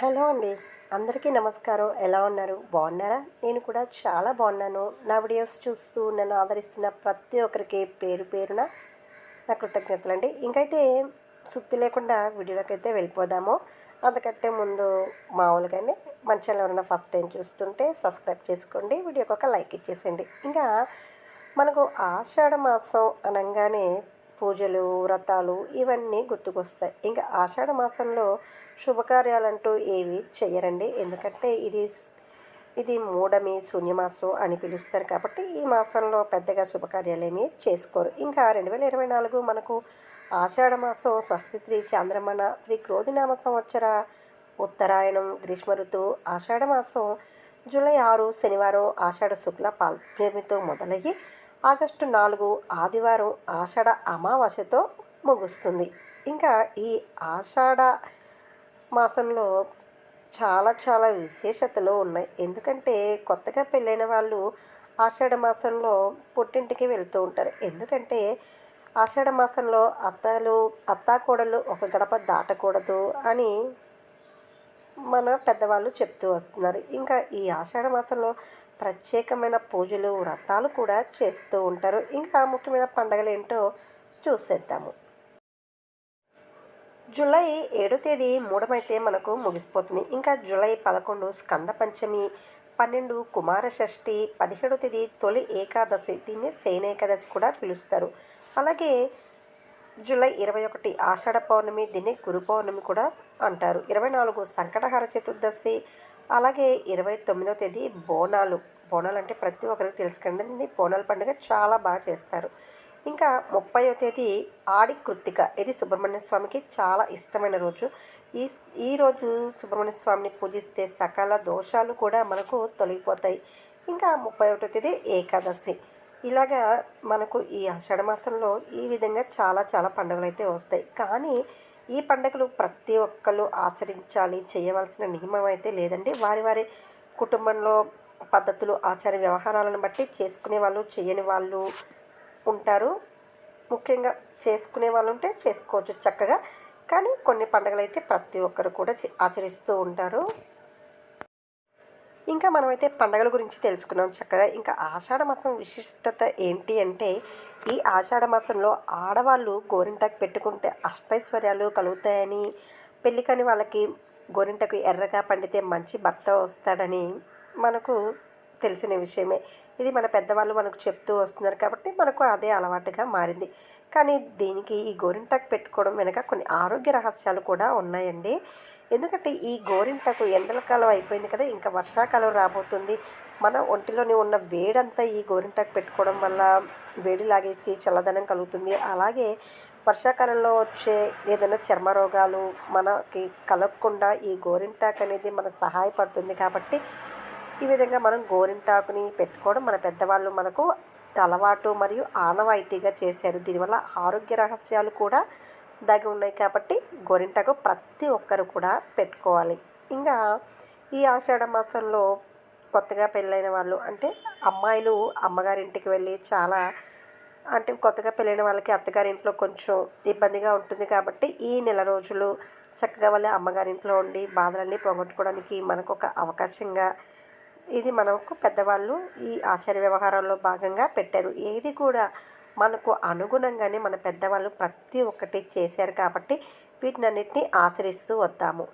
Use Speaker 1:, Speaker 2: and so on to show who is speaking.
Speaker 1: Hello అండి. అందరికీ నమస్కారం. ఎలా ఉన్నారు? బాగున్నారా? నేను కూడా చాలా బాగున్నాను. నా వీడియోస్ చూస్తూ నన్ను ఆదరిస్తున్న ప్రతి ఒక్కరికి పేరు పేరున నా కృతజ్ఞతలు అండి. ఇంకైతే సుత్తి లేకుండా వీడియోలోకి అయితే వెళ్ళిపోదాము. అందుకంటే ముందు మామూలుగానే మంచిగా ఎవరైనా ఫస్ట్ టైం చూస్తుంటే సబ్స్క్రైబ్ చేసుకోండి. వీడియోకి ఒక లైక్ ఇచ్చేసేయండి. ఇంకా మనకు ఆషాఢ మాసం అనగానే పూజలు వ్రతాలు ఇవన్నీ గుర్తుకొస్తాయి. ఇంకా ఆషాఢ మాసంలో శుభకార్యాలంటూ ఏవి చెయ్యరండి. ఎందుకంటే ఇది ఇది మూడమి శూన్యమాసం అని పిలుస్తారు కాబట్టి ఈ మాసంలో పెద్దగా శుభకార్యాలు ఏమీ చేసుకోరు. ఇంకా రెండు వేల ఇరవై నాలుగు మనకు ఆషాఢ మాసం స్వస్తిత్రి చాంద్రమణ శ్రీ క్రోధినామ సంవత్సర ఉత్తరాయణం గ్రీష్మ ఋతువు ఆషాఢ మాసం జూలై ఆరు శనివారం ఆషాఢ శుక్ల పాల్యమితో మొదలయ్యి ఆగస్టు నాలుగు ఆదివారం ఆషాఢ అమావాస్యతో ముగుస్తుంది. ఇంకా ఈ ఆషాఢ మాసంలో చాలా చాలా విశేషతలు ఉన్నాయి. ఎందుకంటే కొత్తగా పెళ్ళైన వాళ్ళు ఆషాఢ మాసంలో పుట్టింటికి వెళ్తూ ఉంటారు. ఎందుకంటే ఆషాఢ మాసంలో అత్తలు అత్తాకోడలు ఒక గడప దాటకూడదు అని మన పెద్దవాళ్ళు చెప్తూ వస్తున్నారు. ఇంకా ఈ ఆషాఢ మాసంలో ప్రత్యేకమైన పూజలు వ్రతాలు కూడా చేస్తూ ఉంటారు. ఇంకా ముఖ్యమైన పండగలు ఏంటో చూసేద్దాము. జూలై ఏడో తేదీ మూడమైతే మనకు ముగిసిపోతుంది. ఇంకా జూలై పదకొండు స్కంద పంచమి పన్నెండు కుమార షష్ఠి పదిహేడో తేదీ తొలి ఏకాదశి దీన్ని సేన ఏకాదశి కూడా పిలుస్తారు. అలాగే జూలై ఇరవై ఒకటి ఆషాఢ పౌర్ణమి దీన్ని గురు పౌర్ణమి కూడా అంటారు. ఇరవై నాలుగు సంకటహార చతుర్దశి అలాగే ఇరవై తొమ్మిదవ తేదీ బోనాలు. బోనాలు అంటే ప్రతి ఒక్కరికి తెలుసుకండి. దీన్ని బోనాల పండుగ చాలా బాగా చేస్తారు. ఇంకా ముప్పైవ తేదీ ఆడి కృత్తిక. ఇది సుబ్రహ్మణ్య స్వామికి చాలా ఇష్టమైన రోజు. ఈ ఈ రోజు సుబ్రహ్మణ్య స్వామిని పూజిస్తే సకల దోషాలు కూడా మనకు తొలగిపోతాయి. ఇంకా ముప్పై ఒకటో తేదీ ఏకాదశి. ఇలాగా మనకు ఈ ఆషాఢ మాసంలో ఈ విధంగా చాలా చాలా పండుగలు అయితే వస్తాయి. కానీ ఈ పండుగలు ప్రతి ఒక్కరు ఆచరించాలి చేయవలసిన నియమం అయితే లేదండి. వారి వారి కుటుంబంలో పద్ధతులు ఆచార వ్యవహారాలను బట్టి చేసుకునే వాళ్ళు చేయని వాళ్ళు ఉంటారు. ముఖ్యంగా చేసుకునే వాళ్ళు ఉంటే చేసుకోవచ్చు చక్కగా. కానీ కొన్ని పండుగలు అయితే ప్రతి ఒక్కరు కూడా ఆచరిస్తూ ఉంటారు. ఇంకా మనమైతే పండగల గురించి తెలుసుకున్నాం చక్కగా. ఇంకా ఆషాఢ మాసం విశిష్టత ఏంటి అంటే ఈ ఆషాఢ మాసంలో ఆడవాళ్ళు గోరింటాకు పెట్టుకుంటే అష్టైశ్వర్యాలు కలుగుతాయని పెళ్ళికని వాళ్ళకి గోరింటకు ఎర్రగా పండితే మంచి భర్త వస్తాడని మనకు తెలిసిన విషయమే. ఇది మన పెద్దవాళ్ళు మనకు చెప్తూ వస్తున్నారు కాబట్టి మనకు అదే అలవాటుగా మారింది. కానీ దీనికి ఈ గోరింటాకు పెట్టుకోవడం వెనక కొన్ని ఆరోగ్య రహస్యాలు కూడా ఉన్నాయండి. ఎందుకంటే ఈ గోరింటాకు ఎండల కాలం అయిపోయింది కదా ఇంకా వర్షాకాలం రాబోతుంది. మన ఒంటిలోని ఉన్న వేడంతా ఈ గోరింటాకు పెట్టుకోవడం వల్ల వేడి లాగేస్తే చల్లదనం కలుగుతుంది. అలాగే వర్షాకాలంలో వచ్చే ఏదైనా చర్మ రోగాలు మనకి కలగకుండా ఈ గోరింటాకు అనేది మనకు సహాయపడుతుంది కాబట్టి ఈ విధంగా మనం గోరింటాకుని పెట్టుకోవడం మన పెద్దవాళ్ళు మనకు అలవాటు మరియు ఆనవాయితీగా చేశారు. దీనివల్ల ఆరోగ్య రహస్యాలు కూడా దాగి ఉన్నాయి కాబట్టి గోరింటాకు ప్రతి ఒక్కరు కూడా పెట్టుకోవాలి. ఇంకా ఈ ఆషాఢ మాసంలో కొత్తగా పెళ్ళైన వాళ్ళు అంటే అమ్మాయిలు అమ్మగారింటికి వెళ్ళి చాలా అంటే కొత్తగా పెళ్ళైన వాళ్ళకి అత్తగారింట్లో కొంచెం ఇబ్బందిగా ఉంటుంది కాబట్టి ఈ నెల రోజులు చక్కగా వాళ్ళ అమ్మగారింట్లో ఉండి బాధలన్నీ పోగొట్టుకోవడానికి మనకు ఒక అవకాశంగా ఇది మనకు పెద్దవాళ్ళు ఈ ఆచార్య వ్యవహారాల్లో భాగంగా పెట్టారు. ఏది కూడా మనకు అనుగుణంగానే మన పెద్దవాళ్ళు ప్రతి ఒక్కటి చేశారు కాబట్టి వీటినన్నిటిని ఆచరిస్తూ వద్దాము.